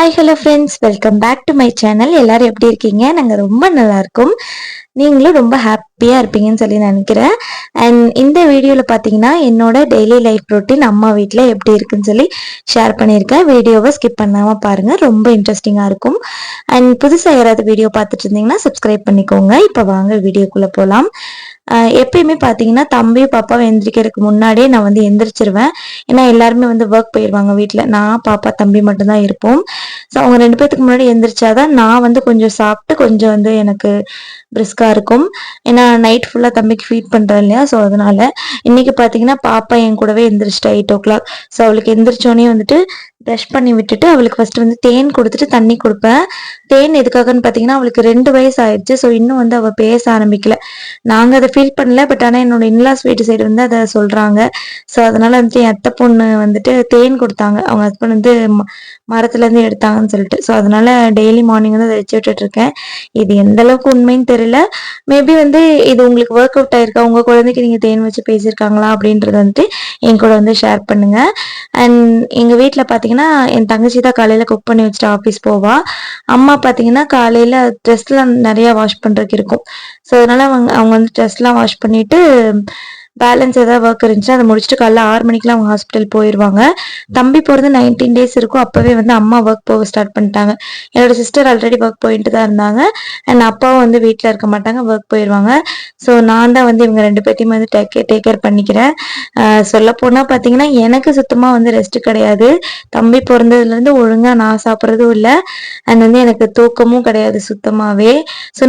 Hi hello friends welcome back to my channel எல்லாரும் எப்படி இருக்கீங்க? நாங்கள் ரொம்ப நல்லா இருக்கோம் நீங்களும் ரொம்ப ஹாப்பியாக இருப்பீங்கன்னு சொல்லி நினைக்கிறேன். அண்ட் இந்த வீடியோவில் பார்த்தீங்கன்னா என்னோட டெய்லி லைஃப் ரொட்டீன் அம்மா வீட்டில் எப்படி இருக்குன்னு சொல்லி ஷேர் பண்ணியிருக்கேன். வீடியோவை ஸ்கிப் பண்ணாமல் பாருங்கள் ரொம்ப இன்ட்ரெஸ்டிங்காக இருக்கும். அண்ட் புதுசாக யாராவது வீடியோ பார்த்துட்டு இருந்தீங்கன்னா சப்ஸ்கிரைப் பண்ணிக்கோங்க. இப்போ வாங்க வீடியோக்குள்ளே போகலாம் எப்பயுமே பார்த்தீங்கன்னா தம்பியும் பாப்பாவும் எந்திரிக்கிறதுக்கு முன்னாடியே நான் வந்து எந்திரிச்சிருவேன். ஏன்னா எல்லாருமே வந்து ஒர்க் போயிடுவாங்க வீட்டில் நான் பாப்பா தம்பி மட்டும்தான் இருப்போம். ஸோ அவங்க ரெண்டு பேர்த்துக்கு முன்னாடி எந்திரிச்சாதான் நான் வந்து கொஞ்சம் சாப்பிட்டு கொஞ்சம் வந்து எனக்கு பிரிஸ்காக இருக்கும். ஏன்னா நைட் ஃபுல்லாக தம்பிக்கு ஃபீட் பண்ணுறேன் இல்லையா? ஸோ அதனால. இன்னைக்கு பார்த்தீங்கன்னா பாப்பா என் கூடவே எந்திரிச்சிட்டா எயிட் ஓ கிளாக் ஸோ அவளுக்கு எந்திரிச்சோன்னே வந்துட்டு ப்ரஷ் பண்ணி விட்டுட்டு அவளுக்கு ஃபஸ்ட்டு வந்து தேன் கொடுத்துட்டு தண்ணி கொடுப்பேன். தேன் எதுக்காகன்னு பார்த்தீங்கன்னா அவளுக்கு ரெண்டு வயசு ஆயிடுச்சு. ஸோ இன்னும் வந்து அவள் பேச ஆரம்பிக்கல. நாங்கள் அதை ஃபீல் பண்ணல பட் ஆனால் என்னோட இன்லாஸ் வீட்டு சைடு வந்து அதை சொல்கிறாங்க ஸோ அதனால் வந்துட்டு என் அத்தை பொண்ணு வந்துட்டு தேன் கொடுத்தாங்க. அவங்க ஹஸ்பண்ட் வந்து மரத்துலேருந்து எடுத்தாங்கன்னு சொல்லிட்டு. ஸோ அதனால் டெய்லி மார்னிங் வந்து அதை வச்சு விட்டுட்டு இருக்கேன் இது எந்த அளவுக்கு உண்மைன்னு தெரியல. மேபி வந்து இது உங்களுக்கு ஒர்க் அவுட் ஆயிருக்கா? உங்கள் குழந்தைக்கு நீங்கள் தேன் வச்சு பேசியிருக்காங்களா? அப்படின்றது வந்துட்டு என் கூட வந்து ஷேர் பண்ணுங்கள் அண்ட் எங்கள் வீட்டில் பார்த்தீங்கன்னா என் தங்கச்சி தான் காலையில் குக் பண்ணி வச்சுட்டு ஆஃபீஸ் போவா. அம்மா பார்த்தீங்கன்னா காலையில் ட்ரெஸ்லாம் நிறையா வாஷ் பண்ணுறதுக்கு இருக்கும். ஸோ அதனால அவங்க அவங்க வந்து ட்ரெஸ்லாம் வாஷ் பண்ணிட்டு பேலன்ஸ் ஏதாவது ஒர்க் இருந்துச்சு அதை முடிச்சுட்டு காலைல ஆறு மணிக்கெலாம் அவங்க ஹாஸ்பிட்டல் போயிடுவாங்க தம்பி போகிறது நைன்டீன் டேஸ் இருக்கும். அப்போவே வந்து அம்மா ஒர்க் போக ஸ்டார்ட் பண்ணிட்டாங்க. என்னோட சிஸ்டர் ஆல்ரெடி ஒர்க் போயிட்டு தான் இருந்தாங்க. அண்ட் அப்பாவும் வந்து வீட்டில் இருக்க மாட்டாங்க ஒர்க் போயிடுவாங்க ஸோ நான் தான் வந்து இவங்க ரெண்டு பேர்த்தையும் வந்து டேக் டேக் கேர் பண்ணிக்கிறேன். சொல்ல போனால் பார்த்தீங்கன்னா எனக்கு சுத்தமாக வந்து ரெஸ்ட் கிடையாது. தம்பி பிறந்ததுலேருந்து ஒழுங்காக நான் சாப்பிட்றதும் இல்லை. அண்ட் வந்து எனக்கு தூக்கமும் கிடையாது சுத்தமாகவே ஸோ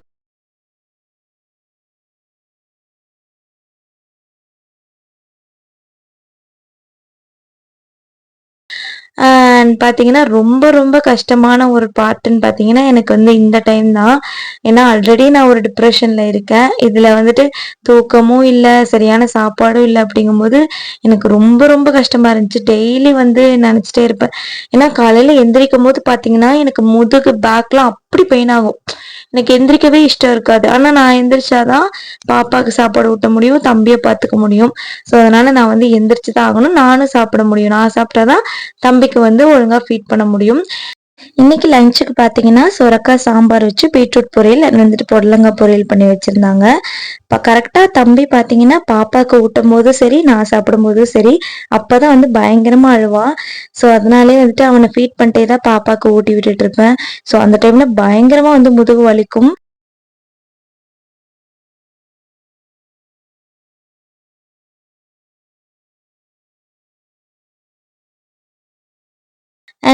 அண்ட் பார்த்தீங்கன்னா ரொம்ப ரொம்ப கஷ்டமான ஒரு பார்ட்டுன்னு பார்த்தீங்கன்னா எனக்கு வந்து இந்த டைம் தான். ஏன்னா ஆல்ரெடி நான் ஒரு டிப்ரெஷனில் இருக்கேன். இதில் வந்துட்டு தூக்கமும் இல்லை சரியான சாப்பாடும் இல்லை அப்படிங்கும்போது எனக்கு ரொம்ப ரொம்ப கஷ்டமாக இருந்துச்சு. டெய்லி வந்து நினச்சிட்டே இருப்பேன். ஏன்னா காலையில் எந்திரிக்கும் போது பார்த்தீங்கன்னா எனக்கு முதுகு பேக்லாம் அப்படி பெயின் ஆகும். எனக்கு எந்திரிக்கவே இஷ்டம் இருக்காது. ஆனால் நான் எந்திரிச்சாதான் பாப்பாவுக்கு சாப்பாடு ஊட்ட முடியும் தம்பியை பார்த்துக்க முடியும். ஸோ அதனால நான் வந்து எந்திரிச்சு தான் ஆகணும். நானும் சாப்பிட முடியும். நான் சாப்பிட்டாதான் தம்பிக்கு வந்து ஒழுங்காக ஃபீட் பண்ண முடியும். இன்னைக்கு லஞ்சுக்கு பார்த்தீங்கன்னா சுரக்காய் சாம்பார் வச்சு பீட்ரூட் பொரியல் வந்துட்டு பொடலங்காய் பொரியல் பண்ணி வச்சுருந்தாங்க. இப்போ கரெக்டாக தம்பி பார்த்தீங்கன்னா பாப்பாவுக்கு ஊட்டும் போதும் சரி நான் சாப்பிடும் போதும் சரி அப்போ தான் வந்து பயங்கரமாக அழுவான் ஸோ அதனாலே வந்துட்டு அவனை ஃபீட் பண்ணிட்டே தான் பாப்பாவுக்கு ஊட்டி விட்டுட்டு இருப்பேன். ஸோ அந்த டைமில் பயங்கரமாக வந்து முதுகு வலிக்கும்.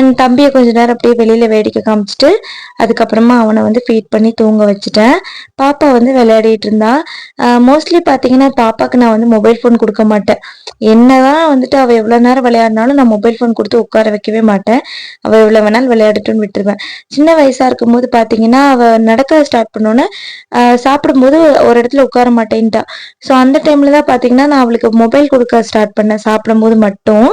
என் தம்பியை கொஞ்ச நேரம் அப்படியே வெளியில் வேடிக்கை காமிச்சிட்டு அதுக்கப்புறமா அவனை வந்து ஃபீட் பண்ணி தூங்க வச்சுட்டேன். பாப்பா வந்து விளையாடிட்டு இருந்தா. மோஸ்ட்லி பார்த்தீங்கன்னா பாப்பாவுக்கு நான் வந்து மொபைல் ஃபோன் கொடுக்க மாட்டேன். என்னதான் வந்துட்டு அவள் எவ்வளோ நேரம் விளையாடினாலும் நான் மொபைல் ஃபோன் கொடுத்து உட்கார வைக்கவே மாட்டேன். அவள் எவ்வளோ வேணாலும் விளையாடட்டும்னு விட்டுருவேன். சின்ன வயசாக இருக்கும்போது பார்த்தீங்கன்னா அவள் நடக்க ஸ்டார்ட் பண்ணோன்னே சாப்பிடும்போது ஒரு இடத்துல உட்கார மாட்டேன்ட்டா. ஸோ அந்த டைமில் தான் பார்த்தீங்கன்னா நான் அவளுக்கு மொபைல் கொடுக்க ஸ்டார்ட் பண்ணேன். சாப்பிடும்போது மட்டும்.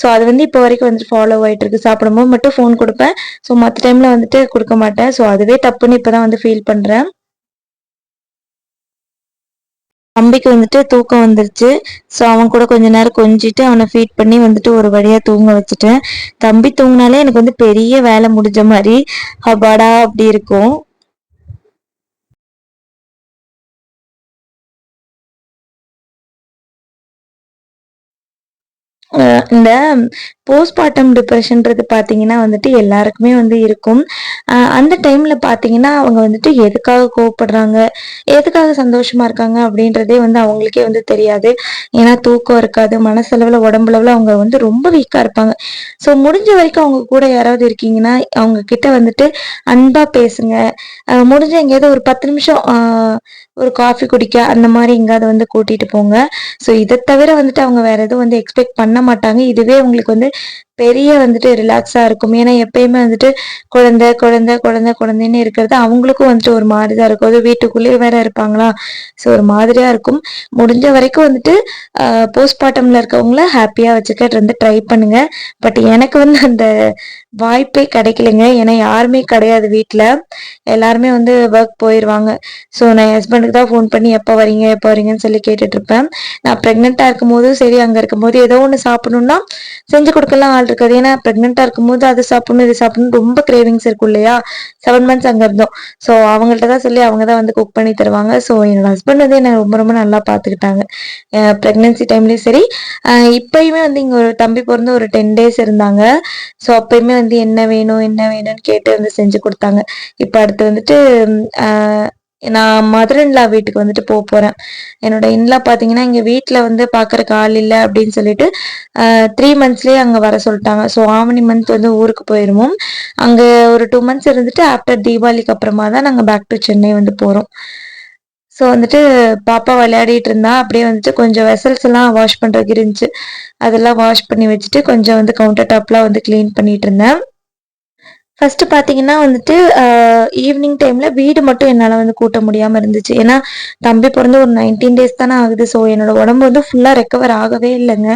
ஸோ அது வந்து இப்போ வரைக்கும் வந்துட்டு ஃபாலோ ஆகிட்டு இருக்கு. சாப்பிடும்போது மட்டும் ஃபோன் கொடுப்பேன். ஸோ மற்ற டைமில் வந்துட்டு கொடுக்க மாட்டேன். ஸோ அதுவே தப்புன்னு இப்போ தான் வந்து ஃபீல் பண்ணுறேன் தம்பிக்கு வந்துட்டு தூக்கம் வந்துருச்சு. ஸோ அவன் கூட கொஞ்ச நேரம் கொஞ்சிட்டு அவனை ஃபீட் பண்ணி வந்துட்டு ஒரு வழியாக தூங்க வச்சுட்டேன். தம்பி தூங்கினாலே எனக்கு வந்து பெரிய வேலை முடிஞ்ச மாதிரி அபாடா அப்படி இருக்கும். இந்த போஸ்ட்மார்ட்டம் டிப்ரெஷன்றது பார்த்தீங்கன்னா வந்துட்டு எல்லாருக்குமே வந்து இருக்கும். அந்த டைமில் பார்த்தீங்கன்னா அவங்க வந்துட்டு எதுக்காக கோவப்படுறாங்க எதுக்காக சந்தோஷமாக இருக்காங்க அப்படின்றதே வந்து அவங்களுக்கே வந்து தெரியாது. ஏன்னா தூக்கம் இருக்காது மனசளவில் உடம்புலவில் அவங்க வந்து ரொம்ப வீக்காக இருப்பாங்க. ஸோ முடிஞ்ச வரைக்கும் அவங்க கூட யாராவது இருக்கீங்கன்னா அவங்க கிட்ட வந்துட்டு அன்பாக பேசுங்க. முடிஞ்ச எங்கேயாவது ஒரு பத்து நிமிஷம் ஒரு காஃபி குடிக்க அந்த மாதிரி எங்கேயாவது வந்து கூட்டிகிட்டு போங்க. ஸோ இதை தவிர வந்துட்டு அவங்க வேற எதுவும் வந்து எக்ஸ்பெக்ட் பண்ண மாட்டாங்க. இதுவே உங்களுக்கு வந்து பெரிய வந்துட்டு ரிலாக்ஸா இருக்கும். ஏன்னா எப்பயுமே வந்துட்டு குழந்தை குழந்தை குழந்தை குழந்தைன்னு இருக்கிறது அவங்களுக்கும் வந்துட்டு ஒரு மாதிரி தான் இருக்கும். அது வீட்டுக்குள்ளேயே வேற இருப்பாங்களா? ஸோ ஒரு மாதிரியா இருக்கும். முடிஞ்ச வரைக்கும் வந்துட்டு போஸ்ட்மார்ட்டம்ல இருக்கவங்கள ஹாப்பியா வச்சுக்கிட்டு வந்து ட்ரை பண்ணுங்க. பட் எனக்கு வந்து அந்த வாய்ப்பே கிடைக்கலைங்க. ஏன்னா யாருமே கிடையாது வீட்டில் எல்லாருமே வந்து ஒர்க் போயிடுவாங்க ஸோ நான் ஹஸ்பண்டுக்கு தான் ஃபோன் பண்ணி எப்போ வரீங்க எப்போ வரீங்கன்னு சொல்லி கேட்டுட்ருப்பேன் நான் ப்ரெக்னெண்ட்டாக இருக்கும்போதும் சரி அங்கே இருக்கும்போது ஏதோ ஒன்று சாப்பிடணுன்னா செஞ்சு கொடுக்கலாம் இருக்காது. ஏன்னா ப்ரெக்னெண்ட்டாக இருக்கும்போது அது சாப்பிடணும் இது சாப்பிடணும் ரொம்ப கிரேவிங்ஸ் இருக்கும் இல்லையா? செவன் மந்த்ஸ் அங்கே இருந்தோம். ஸோ அவங்கள்ட்ட தான் சொல்லி அவங்க தான் வந்து குக் பண்ணி தருவாங்க. ஸோ என்னோட ஹஸ்பண்ட் வந்து என்னை ரொம்ப ரொம்ப நல்லா பார்த்துக்கிட்டாங்க. ப்ரெக்னென்சி டைம்லேயும் சரி. இப்போயுமே வந்து இங்கே ஒரு தம்பி பிறந்து ஒரு டென் டேஸ் இருந்தாங்க. ஸோ அப்பயுமே வந்து என்ன வேணும் என்ன வேணும்னு கேட்டு வந்து செஞ்சு கொடுத்தாங்க. இப்போ அடுத்து வந்துட்டு நான் மதர் இன்லா வீட்டுக்கு வந்துட்டு போக போகிறேன் என்னோட இன்லா பார்த்தீங்கன்னா இங்கே வீட்டில் வந்து பார்க்குறக்கு ஆள் இல்லை அப்படின்னு சொல்லிட்டு த்ரீ மந்த்ஸ்லேயே அங்கே வர சொல்லிட்டாங்க. ஸோ ஆவணி மந்த் வந்து ஊருக்கு போயிடுவோம் அங்கே ஒரு டூ மந்த்ஸ் இருந்துட்டு ஆஃப்டர் தீபாவளிக்கு அப்புறமா தான் நாங்கள் பேக் டு சென்னை வந்து போகிறோம் ஸோ வந்துட்டு பாப்பா விளையாடிட்டு இருந்தா அப்படியே வந்துட்டு கொஞ்சம் வெசல்ஸ் எல்லாம் வாஷ் பண்ணுறதுக்கு இருந்துச்சு. அதெல்லாம் வாஷ் பண்ணி வச்சுட்டு கொஞ்சம் வந்து கவுண்டர் டாப்லாம் வந்து க்ளீன் பண்ணிட்டு இருந்தேன். ஃபர்ஸ்ட் பார்த்தீங்கன்னா வந்துட்டு ஈவினிங் டைம்ல வீடு மட்டும் என்னால் வந்து கூட்ட முடியாமல் இருந்துச்சு. ஏன்னா தம்பி பிறந்து ஒரு நைன்டீன் டேஸ் தானே ஆகுது. ஸோ என்னோட உடம்பு வந்து ஃபுல்லாக ரெக்கவர் ஆகவே இல்லைங்க.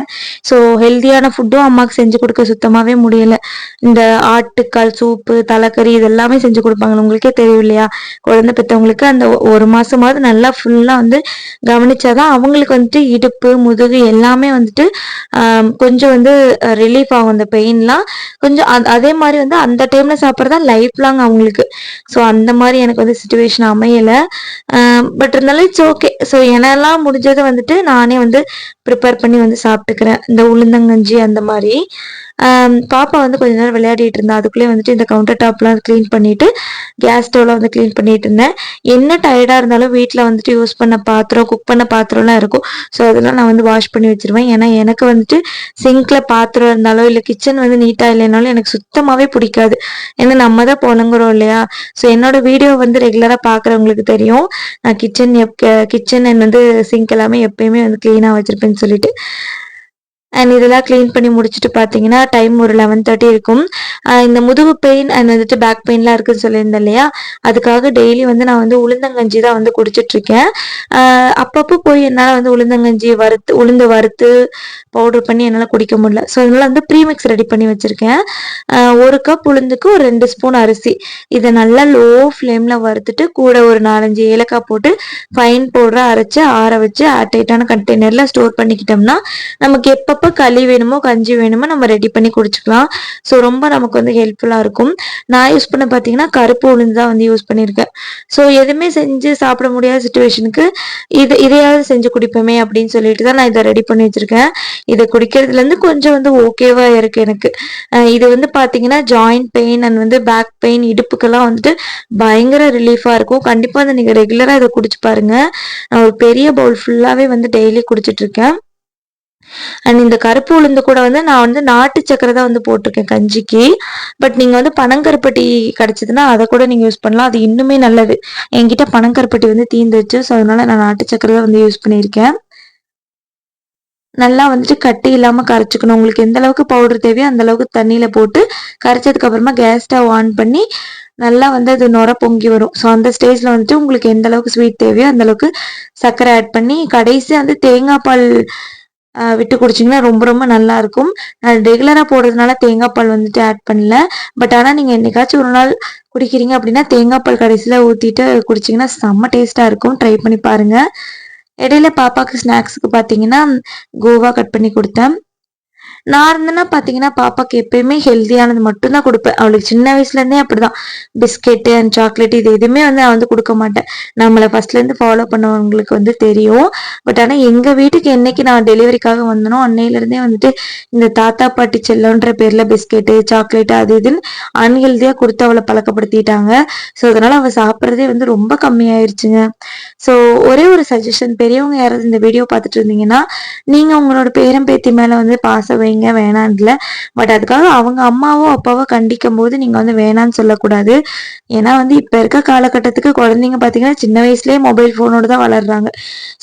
ஸோ ஹெல்த்தியான ஃபுட்டும் அம்மாவுக்கு செஞ்சு கொடுக்க சுத்தமாகவே முடியல. இந்த ஆட்டுக்கால் சூப்பு தலைக்கறி இதெல்லாமே செஞ்சு கொடுப்பாங்க உங்களுக்கே தெரியும் இல்லையா குழந்தை பெற்றவங்களுக்கு அந்த ஒரு மாசமாவது நல்லா ஃபுல்லாக வந்து கவனிச்சாதான் அவங்களுக்கு வந்துட்டு இடுப்பு முதுகு எல்லாமே வந்துட்டு கொஞ்சம் வந்து ரிலீஃப் ஆகும். அந்த பெயின்லாம் கொஞ்சம் அதே மாதிரி வந்து அந்த டைம்ல சாப்பிட்றதா லைஃப் லாங் அவங்களுக்கு. ஸோ அந்த மாதிரி எனக்கு வந்து சுச்சுவேஷன் அமையலை. பட் இருந்தாலும் இட்ஸ் ஓகே ஸோ என்னெல்லாம் முடிஞ்சதை வந்துட்டு நானே வந்து ப்ரிப்பேர் பண்ணி வந்து சாப்பிட்டுக்கிறேன். இந்த உளுந்தங்கஞ்சி அந்த மாதிரி. பாப்பா வந்து கொஞ்ச நேரம் விளையாடிட்டு இருந்தா. அதுக்குள்ளே வந்துட்டு இந்த கவுண்டர் டாப்லாம் க்ளீன் பண்ணிட்டு கேஸ் ஸ்டவ்லாம் வந்து க்ளீன் பண்ணிட்டு இருந்தேன். என்ன டயர்டாக இருந்தாலும் வீட்டில் வந்துட்டு யூஸ் பண்ண பாத்திரம் குக் பண்ண பாத்திரம்லாம் இருக்கும். ஸோ அதெல்லாம் நான் வந்து வாஷ் பண்ணி வச்சிருவேன். ஏன்னா எனக்கு வந்துட்டு சிங்க்ல பாத்திரம் இருந்தாலோ இல்லை கிச்சன் வந்து நீட்டாக இல்லைனாலும் எனக்கு சுத்தமாகவே பிடிக்காது. ஏன்னா நம்ம தான் போனங்குறோம் இல்லையா? ஸோ என்னோட வீடியோ வந்து ரெகுலராக பார்க்குறவங்களுக்கு தெரியும். நான் கிச்சன் எப் கிச்சன் வந்து சிங்க் எல்லாமே எப்பயுமே வந்து க்ளீனாக வச்சிருப்பேன்னு சொல்லிட்டு. அண்ட் இதெல்லாம் க்ளீன் பண்ணி முடிச்சுட்டு பார்த்தீங்கன்னா டைம் ஒரு லெவன் தேர்ட்டி இருக்கும். இந்த முதுகு பெயின் அண்ட் வந்துட்டு பேக் பெயின்லாம் இருக்குன்னு சொல்லியிருந்தேன் இல்லையா? அதுக்காக டெய்லி வந்து நான் வந்து உளுந்தங்கஞ்சி தான் வந்து குடிச்சிட்ருக்கேன் அப்பப்போ போய் என்னால் வந்து உளுந்தங்கஞ்சி வறுத்து உளுந்து வறுத்து பவுடர் பண்ணி என்னால் குடிக்க முடியல. ஸோ அதனால வந்து ப்ரீமிக்ஸ் ரெடி பண்ணி வச்சுருக்கேன். ஒரு கப் உளுந்துக்கு ஒரு ரெண்டு ஸ்பூன் அரிசி. இதை நல்லா லோ ஃப்ளேமில் வறுத்துட்டு கூட ஒரு நாலஞ்சு ஏலக்காய் போட்டு ஃபைன் பவுடராக அரைச்சி ஆற வச்சு ஏர்டைட்டான கண்டெய்னரில் ஸ்டோர் பண்ணிக்கிட்டோம்னா நமக்கு எப்போ அப்போ களி வேணுமோ கஞ்சி வேணுமோ நம்ம ரெடி பண்ணி குடிச்சுக்கலாம். ஸோ ரொம்ப நமக்கு வந்து ஹெல்ப்ஃபுல்லாக இருக்கும். நான் யூஸ் பண்ண பார்த்தீங்கன்னா கருப்பு உளுந்து தான் வந்து யூஸ் பண்ணியிருக்கேன். ஸோ எதுவுமே செஞ்சு சாப்பிட முடியாத சுச்சுவேஷனுக்கு இது இதையாவது செஞ்சு குடிப்போமே அப்படின்னு சொல்லிட்டு தான் நான் இதை ரெடி பண்ணி வச்சிருக்கேன். இதை குடிக்கிறதுலேருந்து கொஞ்சம் வந்து ஓகேவா இருக்கு எனக்கு. இது வந்து பார்த்தீங்கன்னா ஜாயிண்ட் பெயின் அண்ட் வந்து பேக் பெயின் இடுப்புக்கெல்லாம் வந்துட்டு பயங்கர ரிலீஃபாக இருக்கும். கண்டிப்பாக அதை நீங்கள் ரெகுலராக இதை குடிச்சு பாருங்க. நான் ஒரு பெரிய பவுல் ஃபுல்லாகவே வந்து டெய்லி குடிச்சிட்டு இருக்கேன். அண்ட் இந்த கருப்பு உளுந்து கூட வந்து நான் வந்து நாட்டு சக்கரை தான் வந்து போட்டிருக்கேன் கஞ்சிக்கு. பட் நீங்கள் வந்து பனங்கருப்பட்டி கிடச்சிதுன்னா அதை கூட நீங்கள் யூஸ் பண்ணலாம். அது இன்னுமே நல்லது. என்கிட்ட பனங்கருப்பட்டி வந்து தீந்துச்சு ஸோ அதனால நான் நாட்டு சக்கரை தான் வந்து யூஸ் பண்ணியிருக்கேன். நல்லா வந்துட்டு கட்டி இல்லாமல் கரைச்சிக்கணும். உங்களுக்கு எந்த அளவுக்கு பவுடர் தேவையோ அந்த அளவுக்கு தண்ணியில் போட்டு கரைச்சதுக்கு அப்புறமா கேஸ் ஸ்டவ் ஆன் பண்ணி நல்லா வந்து அது நுர பொங்கி வரும். ஸோ அந்த ஸ்டேஜில் வந்துட்டு உங்களுக்கு எந்த அளவுக்கு ஸ்வீட் தேவையோ அந்த அளவுக்கு சர்க்கரை ஆட் பண்ணி கடைசியாக வந்து தேங்காய் பால் விட்டு குடிச்சிங்கன்னா ரொம்ப ரொம்ப நல்லா இருக்கும் நான் ரெகுலராக போடுறதுனால தேங்காய் பால் வந்துட்டு ஆட் பண்ணல. பட் ஆனால் நீங்கள் என்னைக்காச்சும் ஒரு நாள் குடிக்கிறீங்க அப்படின்னா தேங்காய் பால் கடைசியில் ஊற்றிட்டு குடிச்சிங்கன்னா செம்ம டேஸ்ட்டாக இருக்கும். ட்ரை பண்ணி பாருங்கள் இடையில பாப்பாவுக்கு ஸ்நாக்ஸுக்கு பார்த்தீங்கன்னா கோவா கட் பண்ணி கொடுத்தேன். நான் இருந்தேன்னா பார்த்தீங்கன்னா பாப்பாக்கு எப்பயுமே ஹெல்த்தியானது மட்டும்தான் கொடுப்பேன். அவளுக்கு சின்ன வயசுலேருந்தே அப்படிதான். பிஸ்கெட்டு அண்ட் சாக்லேட் இது எதுவுமே வந்து நான் வந்து கொடுக்க மாட்டேன். நம்மளை ஃபர்ஸ்ட்லேருந்து ஃபாலோ பண்ணவங்களுக்கு வந்து தெரியும். பட் ஆனால் எங்கள் வீட்டுக்கு என்னைக்கு நான் டெலிவரிக்காக வந்தனோ அன்னையிலேருந்தே வந்துட்டு இந்த தாத்தா பாட்டி செல்லன்ற பேரில் பிஸ்கெட்டு சாக்லேட்டு அது இதுன்னு அன்ஹெல்த்தியாக கொடுத்து அவளை பழக்கப்படுத்திட்டாங்க. ஸோ அதனால் அவள் சாப்பிட்றதே வந்து ரொம்ப கம்மியாயிருச்சுங்க. ஸோ ஒரே ஒரு சஜஷன் பெரியவங்க யாராவது இந்த வீடியோ பார்த்துட்டு இருந்தீங்கன்னா நீங்கள் உங்களோட பேரம் பேத்தி மேலே வந்து பாச வைங்க. வைங்க வேணான்ல பட் அதுக்காக அவங்க அம்மாவோ அப்பாவோ கண்டிக்கும் போது நீங்கள் வந்து வேணான்னு சொல்லக்கூடாது. ஏன்னா வந்து இப்போ இருக்க காலகட்டத்துக்கு குழந்தைங்க பாத்தீங்கன்னா சின்ன வயசுலயே மொபைல் போனோட தான் வளர்றாங்க.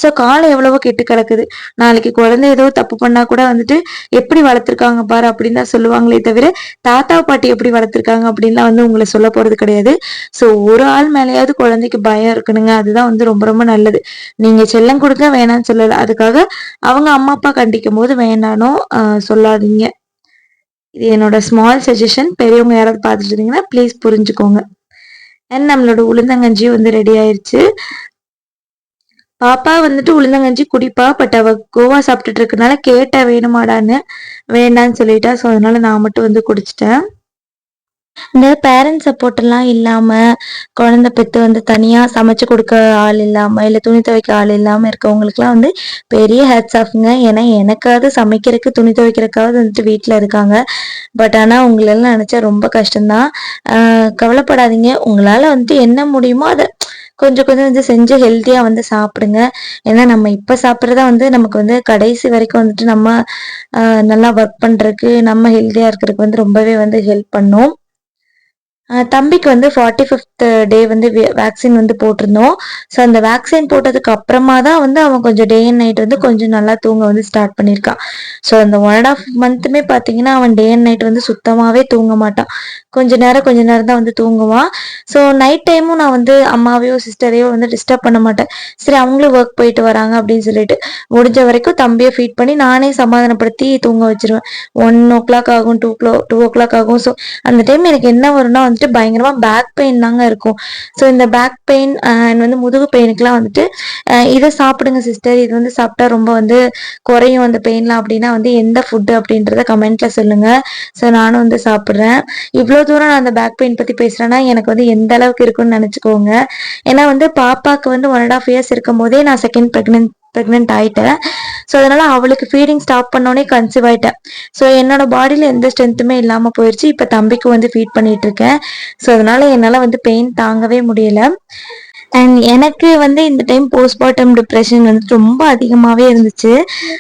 ஸோ காலம் எவ்வளவோ கெட்டு கிடக்குது. நாளைக்கு குழந்தை ஏதோ தப்பு பண்ணா கூட வந்துட்டு எப்படி வளர்த்துருக்காங்க பாரு அப்படின்னு தான் சொல்லுவாங்களே தவிர தாத்தா பாட்டி எப்படி வளர்த்துருக்காங்க? அப்படின்லாம் வந்து உங்களை சொல்ல போறது கிடையாது. ஸோ ஒரு ஆள் மேலேயாவது குழந்தைக்கு பயம் இருக்கணுங்க. அதுதான் வந்து ரொம்ப ரொம்ப நல்லது. நீங்க செல்லம் கொடுக்க வேணாம்னு சொல்லல. அதுக்காக அவங்க அம்மா அப்பா கண்டிக்கும் போது வேணானோ சொல்ல சொல்லாதீங்க. இது என்னோட ஸ்மால் சஜஷன் பெரியவங்க யாராவது பார்த்துட்டு இருந்தீங்கன்னா ப்ளீஸ் புரிஞ்சுக்கோங்க. அண்ட் நம்மளோட உளுந்தங்கஞ்சி வந்து ரெடி ஆயிடுச்சு பாப்பா வந்துட்டு உளுந்தங்கஞ்சி குடிப்பா பட் அவ கோவா சாப்பிட்டுட்டு இருக்கனால கேட்டா வேணுமாடான்னு வேண்டான்னு சொல்லிட்டா. ஸோ அதனால நான் மட்டும் வந்து குடிச்சிட்டேன். இந்த பேரண்ட்ஸ் சப்போர்ட் எல்லாம் இல்லாம குழந்தை பெற்று வந்து தனியா சமைச்சு கொடுக்க ஆள் இல்லாம இல்ல துணி துவைக்க ஆள் இல்லாம இருக்கவங்களுக்குலாம் வந்து பெரிய ஹேட்ஸ் ஆஃப்ங்க ஏன்னா எனக்காவது சமைக்கிறதுக்கு துணி துவைக்கிறதுக்காவது வந்துட்டு வீட்டுல இருக்காங்க. பட் ஆனா உங்களெல்லாம் நினைச்சா ரொம்ப கஷ்டம்தான். கவலைப்படாதீங்க. உங்களால வந்துட்டு என்ன முடியுமோ அதை கொஞ்சம் கொஞ்சம் வந்து செஞ்சு ஹெல்த்தியா வந்து சாப்பிடுங்க. ஏன்னா நம்ம இப்ப சாப்பிட்றதா வந்து நமக்கு வந்து கடைசி வரைக்கும் வந்துட்டு நம்ம நல்லா ஒர்க் பண்றதுக்கு நம்ம ஹெல்த்தியா இருக்கிறதுக்கு வந்து ரொம்பவே வந்து ஹெல்ப் பண்ணும். தம்பிக்கு வந்து ஃபார்ட்டி ஃபிஃப்த் டே வந்து வேக்சின் வந்து போட்டிருந்தோம். ஸோ அந்த வேக்சின் போட்டதுக்கு அப்புறமா தான் வந்து அவன் கொஞ்சம் டே அண்ட் நைட் வந்து கொஞ்சம் நல்லா தூங்க வந்து ஸ்டார்ட் பண்ணியிருக்கான். ஸோ அந்த ஒன் அண்ட் ஆஃப் மந்த்துமே பார்த்தீங்கன்னா அவன் டே அண்ட் நைட் வந்து சுத்தமாகவே தூங்க மாட்டான். கொஞ்ச நேரம் கொஞ்ச நேரம் தான் வந்து தூங்குவான் ஸோ நைட் டைமும் நான் வந்து அம்மாவையோ சிஸ்டரையோ வந்து டிஸ்டர்ப் பண்ண மாட்டேன். சரி அவங்களும் ஒர்க் போயிட்டு வராங்க அப்படின்னு சொல்லிட்டு முடிஞ்ச வரைக்கும் தம்பியை ஃபீட் பண்ணி நானே சமாதானப்படுத்தி தூங்க வச்சிருவேன். ஒன் ஓ கிளாக் ஆகும் டூ க்ளோ டூ ஓ கிளாக் ஆகும். ஸோ அந்த டைம் எனக்கு என்ன வரும்னா வந்துட்டு பயங்கரமாக பேக் பெயின் தாங்க இருக்கும். ஸோ இந்த பேக் பெயின் அண்ட் வந்து முதுகு பெயினுக்குலாம் வந்துட்டு uh, இதை சாப்பிடுங்க சிஸ்டர் இது வந்து சாப்பிட்டா ரொம்ப வந்து குறையும் அந்த பெயின்லாம் அப்படின்னா வந்து எந்த ஃபுட்டு அப்படின்றத கமெண்ட்ல சொல்லுங்க. ஸோ நானும் வந்து சாப்பிட்றேன். இவ்வளோ தூரம் நான் அந்த பேக் பெயின் பற்றி பேசுறேன்னா எனக்கு வந்து எந்த அளவுக்கு இருக்குன்னு நினச்சிக்கோங்க. ஏன்னா வந்து பாப்பாவுக்கு வந்து ஒன் அண்ட் ஆஃப் இயர்ஸ் இருக்கும் போதே நான் செகண்ட் ப்ரெக்னென்ட் ப்ரெக்னென்ட் ஆயிட்டேன். ஸோ அதனால அவளுக்கு ஃபீடிங் ஸ்டாப் பண்ணோடனே கன்சீவ் ஆயிட்டேன். ஸோ என்னோட பாடியில் எந்த ஸ்ட்ரென்த்துமே இல்லாமல் போயிடுச்சு இப்போ தம்பிக்கு வந்து ஃபீட் பண்ணிட்டு இருக்கேன். ஸோ அதனால என்னால் வந்து பெயின் தாங்கவே முடியல. அண்ட் எனக்கு வந்து இந்த டைம் போஸ்ட்மார்ட்டம் டிப்ரெஷன் வந்து ரொம்ப அதிகமாகவே இருந்துச்சு.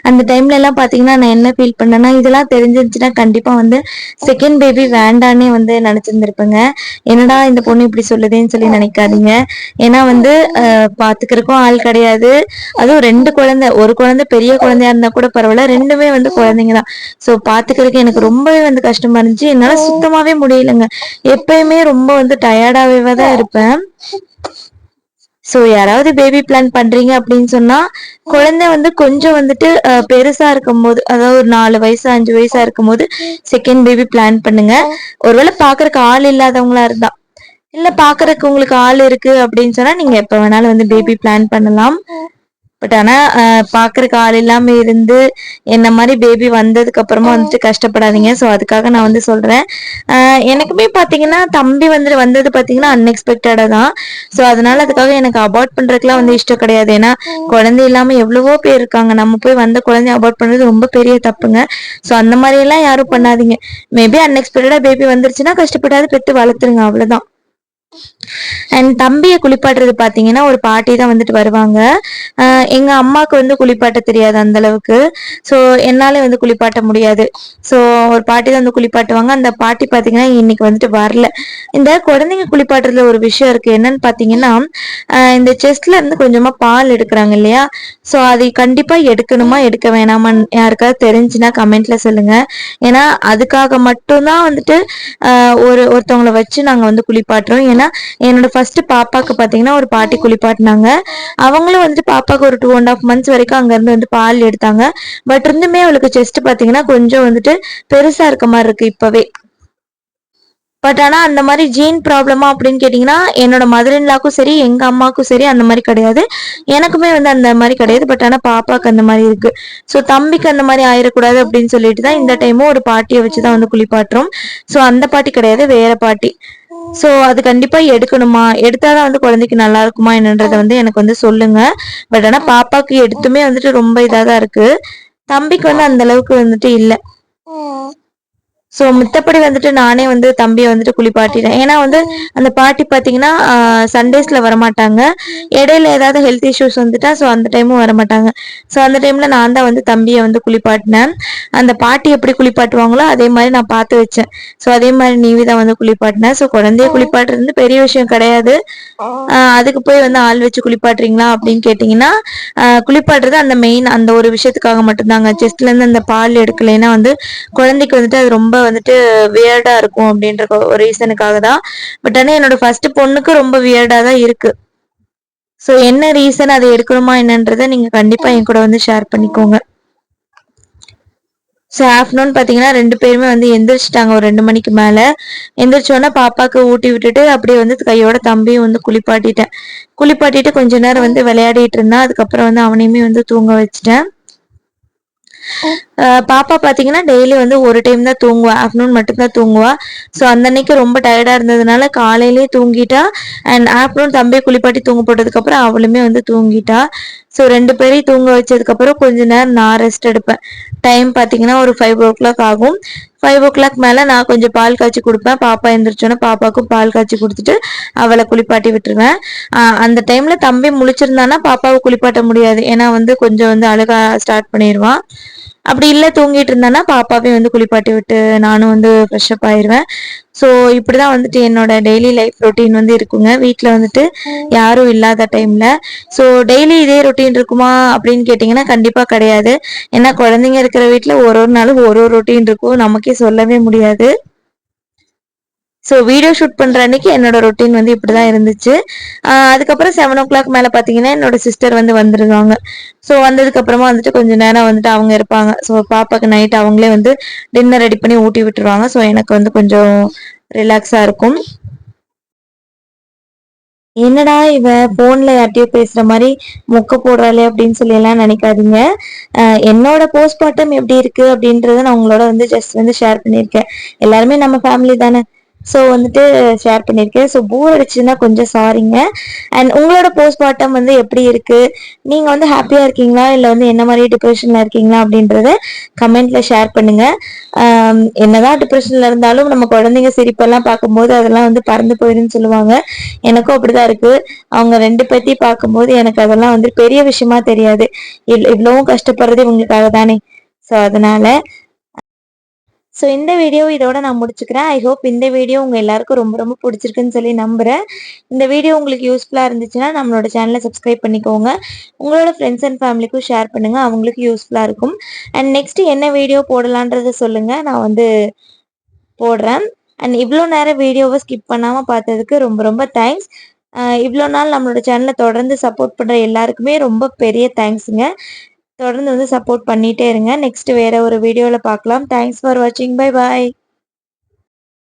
அந்த டைம்ல எல்லாம் பார்த்தீங்கன்னா நான் என்ன ஃபீல் பண்ணேன்னா இதெல்லாம் தெரிஞ்சிருந்துச்சுன்னா கண்டிப்பாக வந்து செகண்ட் பேபி வேண்டான்னே வந்து நினச்சிருந்துருப்பேங்க. என்னடா இந்த பொண்ணு இப்படி சொல்லுதேன்னு சொல்லி நினைக்காதீங்க. ஏன்னா வந்து பார்த்துக்கிறக்கும் ஆள் கிடையாது. அதுவும் ரெண்டு குழந்தை ஒரு குழந்தை பெரிய குழந்தையா இருந்தா கூட பரவாயில்ல ரெண்டுமே வந்து குழந்தைங்க தான். ஸோ பார்த்துக்கிறதுக்கு எனக்கு ரொம்பவே வந்து கஷ்டமா இருந்துச்சு. என்னால் சுத்தமாகவே முடியலங்க. எப்பயுமே ரொம்ப வந்து டயர்டாகவே தான் இருப்பேன். ஸோ யாராவது பேபி பிளான் பண்றீங்க அப்படின்னு சொன்னா குழந்தை வந்து கொஞ்சம் வந்துட்டு பெருசா இருக்கும் போது அதாவது ஒரு நாலு வயசு அஞ்சு வயசா இருக்கும் போது செகண்ட் பேபி பிளான் பண்ணுங்க. ஒருவேளை பாக்குறதுக்கு ஆள் இல்லாதவங்களா இருந்தா. இல்ல பாக்குறதுக்கு உங்களுக்கு ஆள் இருக்கு அப்படின்னு சொன்னா நீங்க எப்ப வேணாலும் வந்து பேபி பிளான் பண்ணலாம். பட் ஆனா பாக்குறதுக்கு ஆள் இல்லாம இருந்து என்ன மாதிரி பேபி வந்ததுக்கு அப்புறமா வந்துட்டு கஷ்டப்படாதீங்க. ஸோ அதுக்காக நான் வந்து சொல்றேன். எனக்குமே பாத்தீங்கன்னா தம்பி வந்து வந்தது பாத்தீங்கன்னா அன்எக்ஸ்பெக்டடா தான். ஸோ அதனால அதுக்காக எனக்கு அபார்ட் பண்றதுக்குலாம் வந்து இஷ்டம் கிடையாது. ஏன்னா குழந்தை இல்லாம எவ்வளவோ பேர் இருக்காங்க. நம்ம போய் வந்த குழந்தைய அபார்ட் பண்றது ரொம்ப பெரிய தப்புங்க. ஸோ அந்த மாதிரி எல்லாம் யாரும் பண்ணாதீங்க. மேபி அன்எக்ஸ்பெக்டடா பேபி வந்துருச்சுன்னா கஷ்டப்படாது பெற்று வளர்த்துருங்க. அவ்வளவுதான். அண்ட் தம்பியை குளிப்பாட்டுறது பாத்தீங்கன்னா ஒரு பாட்டி தான் வந்துட்டு வருவாங்க. எங்க அம்மாவுக்கு வந்து குளிப்பாட்ட தெரியாது அந்த அளவுக்கு. ஸோ என்னால வந்து குளிப்பாட்ட முடியாது. ஸோ ஒரு பாட்டி தான் வந்து குளிப்பாட்டுவாங்க. அந்த பாட்டி பாத்தீங்கன்னா இன்னைக்கு வந்துட்டு வரல. இந்த குழந்தைங்க குளிப்பாட்டுறதுல ஒரு விஷயம் இருக்கு. என்னன்னு பாத்தீங்கன்னா இந்த செஸ்ட்ல இருந்து கொஞ்சமா பால் எடுக்கிறாங்க இல்லையா? ஸோ அதை கண்டிப்பா எடுக்கணுமா எடுக்க வேணாமான்னு யாருக்காவது தெரிஞ்சுன்னா கமெண்ட்ல சொல்லுங்க. ஏன்னா அதுக்காக மட்டும்தான் வந்துட்டு ஒரு ஒருத்தவங்களை வச்சு நாங்க வந்து குளிப்பாட்டுறோம். ஏன்னா என்னோட ஃபர்ஸ்ட் பாப்பாக்கு பார்த்தீங்கன்னா ஒரு பாட்டி குளிப்பாட்டினாங்க. அவங்களும் வந்துட்டு பாப்பாவுக்கு ஒரு டூ அண்ட் ஆஃப் மந்த்ஸ் வரைக்கும் அங்கேருந்து வந்து பால் எடுத்தாங்க. பட் இருந்துமே அவளுக்கு செஸ்ட் பார்த்தீங்கன்னா கொஞ்சம் வந்துட்டு பெருசா இருக்க மாதிரி இருக்கு இப்பவே. பட் ஆனா அந்த மாதிரி ஜீன் ப்ராப்ளமா அப்படின்னு கேட்டிங்கன்னா என்னோட மதர் இன்லாக்கும் சரி எங்க அம்மாவுக்கும் சரி அந்த மாதிரி கிடையாது. எனக்குமே வந்து அந்த மாதிரி கிடையாது. பட் ஆனா பாப்பாவுக்கு அந்த மாதிரி இருக்கு. ஸோ தம்பிக்கு அந்த மாதிரி ஆயிடக்கூடாது அப்படின்னு சொல்லிட்டு தான் இந்த டைமும் ஒரு பாட்டியை வச்சு தான் வந்து குளிப்பாட்டுறோம். ஸோ அந்த பாட்டி கிடையாது வேற பாட்டி. ஸோ அது கண்டிப்பா எடுக்கணுமா? எடுத்தாதான் வந்து குழந்தைக்கு நல்லா இருக்குமா என்னன்றதை வந்து எனக்கு வந்து சொல்லுங்க. பட் ஆனா பாப்பாக்கு எடுத்துமே வந்துட்டு ரொம்ப இதாக தான் இருக்கு. தம்பிக்கு வந்து அந்த அளவுக்கு வந்துட்டு இல்லை. ஸோ மித்தப்படி வந்துட்டு நானே வந்து தம்பியை வந்துட்டு குளிப்பாட்டிட்டேன். ஏன்னா வந்து அந்த பாட்டி பார்த்தீங்கன்னா சண்டேஸ்ல வரமாட்டாங்க. இடையில ஏதாவது ஹெல்த் இஷ்யூஸ் வந்துட்டா ஸோ அந்த டைமும் வரமாட்டாங்க. ஸோ அந்த டைம்ல நான் தான் வந்து தம்பியை வந்து குளிப்பாட்டினேன். அந்த பாட்டி எப்படி குளிப்பாட்டுவாங்களோ அதே மாதிரி நான் பார்த்து வச்சேன். ஸோ அதே மாதிரி நீவி தான் வந்து குளிப்பாட்டினேன். ஸோ குழந்தைய குளிப்பாட்டுறது பெரிய விஷயம் கிடையாது. அதுக்கு போய் வந்து ஆள் வச்சு குளிப்பாட்டுறீங்களா அப்படின்னு கேட்டிங்கன்னா குளிப்பாட்டுறது அந்த மெயின் அந்த ஒரு விஷயத்துக்காக மட்டும்தாங்க. செஸ்ட்ல இருந்து அந்த பால் எடுக்கலைன்னா வந்து குழந்தைக்கு வந்துட்டு அது ரொம்ப வந்துட்டு வியர்டா இருக்கும் அப்படின்ற ஒரு ரீசனுக்காக தான் பட் ஆனால் என்னோட ஃபர்ஸ்ட் பொண்ணுக்கு ரொம்ப வியர்டா தான் இருக்கு. ஸோ என்ன ரீசன் அதை எடுக்கணுமா என்னன்றதை நீங்க கண்டிப்பா என் கூட வந்து ஷேர் பண்ணிக்கோங்க. ஸோ ஆஃப்டர்நூன் பார்த்தீங்கன்னா ரெண்டு பேருமே வந்து எந்திரிச்சிட்டாங்க ஒரு ரெண்டு மணிக்கு மேலே. எந்திரிச்சோன்னா பாப்பாவுக்கு ஊட்டி விட்டுட்டு அப்படியே வந்து கையோட தம்பியும் வந்து குளிப்பாட்டிட்டேன். குளிப்பாட்டிட்டு கொஞ்ச நேரம் வந்து விளையாடிட்டு இருந்தான். அதுக்கப்புறம் வந்து அவனையுமே வந்து தூங்க வச்சுட்டேன். பாப்பா பார்த்தீங்கன்னா டெய்லி வந்து ஒரு டைம் தான் தூங்குவா. ஆஃப்டர்நூன் மட்டும்தான் தூங்குவா. ஸோ அந்த அன்னைக்கு ரொம்ப டயர்டாக இருந்ததுனால காலையிலேயே தூங்கிட்டா அண்ட் ஆஃப்டர்நூன் தம்பி குளிப்பாட்டி தூங்க போட்டதுக்கப்புறம் அவளுமே வந்து தூங்கிட்டா. ஸோ ரெண்டு பேரையும் தூங்க வச்சதுக்கப்புறம் கொஞ்ச நேரம் நான் ரெஸ்ட் எடுப்பேன். டைம் பார்த்தீங்கன்னா ஒரு ஃபைவ் ஓ கிளாக் ஆகும். ஃபைவ் ஓ கிளாக் மேலே நான் கொஞ்சம் பால் காய்ச்சி கொடுப்பேன். பாப்பா எழுந்திரிச்சோன்னே பாப்பாவுக்கும் பால் காய்ச்சி கொடுத்துட்டு அவளை குளிப்பாட்டி விட்டுருவேன். அந்த டைமில் தம்பி முழிச்சிருந்தானா பாப்பாவை குளிப்பாட்ட முடியாது. ஏன்னா வந்து கொஞ்சம் வந்து அழுக ஸ்டார்ட் பண்ணிடுவான் அப்படி இல்லை தூங்கிட்டு இருந்தேன்னா பாப்பாவே வந்து குளிப்பாட்டி விட்டு நானும் வந்து ஃப்ரெஷ்அப் ஆயிடுவேன் ஸோ இப்படி தான் வந்துட்டு என்னோட டெய்லி லைஃப் ரொட்டீன் வந்து இருக்குங்க. வீட்டில் வந்துட்டு யாரும் இல்லாத டைமில் ஸோ டெய்லி இதே ரொட்டீன் இருக்குமா அப்படின்னு கேட்டிங்கன்னா கண்டிப்பாக கிடையாது. ஏன்னா குழந்தைங்க இருக்கிற வீட்டில் ஒரு ஒரு நாளும் ஒரு ஒரு ரொட்டீன் இருக்கும். நமக்கே சொல்லவே முடியாது. ஸோ வீடியோ ஷூட் பண்ணுற அன்னைக்கு என்னோட ரொட்டீன் வந்து இப்படி தான் இருந்துச்சு அதுக்கப்புறம் செவன் ஓ கிளாக் மேலே பார்த்தீங்கன்னா என்னோட சிஸ்டர் வந்து வந்துருவாங்க ஸோ வந்ததுக்கப்புறமா வந்துட்டு கொஞ்சம் நேரம் வந்துட்டு அவங்க இருப்பாங்க. ஸோ பாப்பாக்கு நைட் அவங்களே வந்து டின்னர் ரெடி பண்ணி ஊட்டி விட்டுருவாங்க. ஸோ எனக்கு வந்து கொஞ்சம் ரிலாக்ஸாக இருக்கும். என்னடா இவ போன்ல யார்ட்டையோ பேசுற மாதிரி மொக்க போடுறாளே அப்படின்னு சொல்லி எல்லாம் நினைக்காதீங்க. என்னோட போஸ்ட்மார்ட்டம் எப்படி இருக்கு அப்படின்றத நான் உங்களோட வந்து ஜஸ்ட் வந்து ஷேர் பண்ணியிருக்கேன். எல்லாருமே நம்ம ஃபேமிலி தானே. ஸோ வந்துட்டு ஷேர் பண்ணியிருக்கேன் ஸோ போர் அடிச்சுன்னா கொஞ்சம் சாரிங்க அண்ட் உங்களோட போஸ்ட்மார்ட்டம் வந்து எப்படி இருக்கு? நீங்க வந்து ஹாப்பியா இருக்கீங்களா? இல்லை வந்து என்ன மாதிரி டிப்ரெஷன்ல இருக்கீங்களா? அப்படின்றத கமெண்ட்ல ஷேர் பண்ணுங்க. என்னதான் டிப்ரெஷன்ல இருந்தாலும் நம்ம குழந்தைங்க சிரிப்பெல்லாம் பார்க்கும்போது அதெல்லாம் வந்து பறந்து போயிடுன்னு சொல்லுவாங்க. எனக்கும் அப்படிதான் இருக்கு. அவங்க ரெண்டு பேர்த்தையும் பார்க்கும்போது எனக்கு அதெல்லாம் வந்து பெரிய விஷயமா தெரியாது. இவ்வளவும் கஷ்டப்படுறது இவங்களுக்காக தானே ஸோ அதனால ஸோ இந்த வீடியோ இதோட நான் முடிச்சுக்கிறேன். ஐ ஹோப் இந்த வீடியோ உங்கள் எல்லாருக்கும் ரொம்ப ரொம்ப பிடிச்சிருக்குன்னு சொல்லி நம்புகிறேன் இந்த வீடியோ உங்களுக்கு யூஸ்ஃபுல்லாக இருந்துச்சுன்னா நம்மளோட சேனலை சப்ஸ்கிரைப் பண்ணிக்கோங்க. உங்களோட ஃப்ரெண்ட்ஸ் அண்ட் ஃபேமிலிக்கும் ஷேர் பண்ணுங்கள் அவங்களுக்கு யூஸ்ஃபுல்லாக இருக்கும். அண்ட் நெக்ஸ்ட்டு என்ன வீடியோ போடலான்றதை சொல்லுங்கள் நான் வந்து போடுறேன். அண்ட் இவ்வளோ நேரம் வீடியோவை ஸ்கிப் பண்ணாமல் பார்த்ததுக்கு ரொம்ப ரொம்ப தேங்க்ஸ் இவ்வளோ நாள் நம்மளோட சேனலை தொடர்ந்து சப்போர்ட் பண்ணுற எல்லாருக்குமே ரொம்ப பெரிய தேங்க்ஸுங்க தொடர்ந்து வந்து சப்போர்ட் பண்ணிகிட்டே இருங்க. நெக்ஸ்ட் வேறு ஒரு வீடியோவில் பார்க்கலாம். தேங்க்ஸ் ஃபார் வாட்சிங் பை பாய்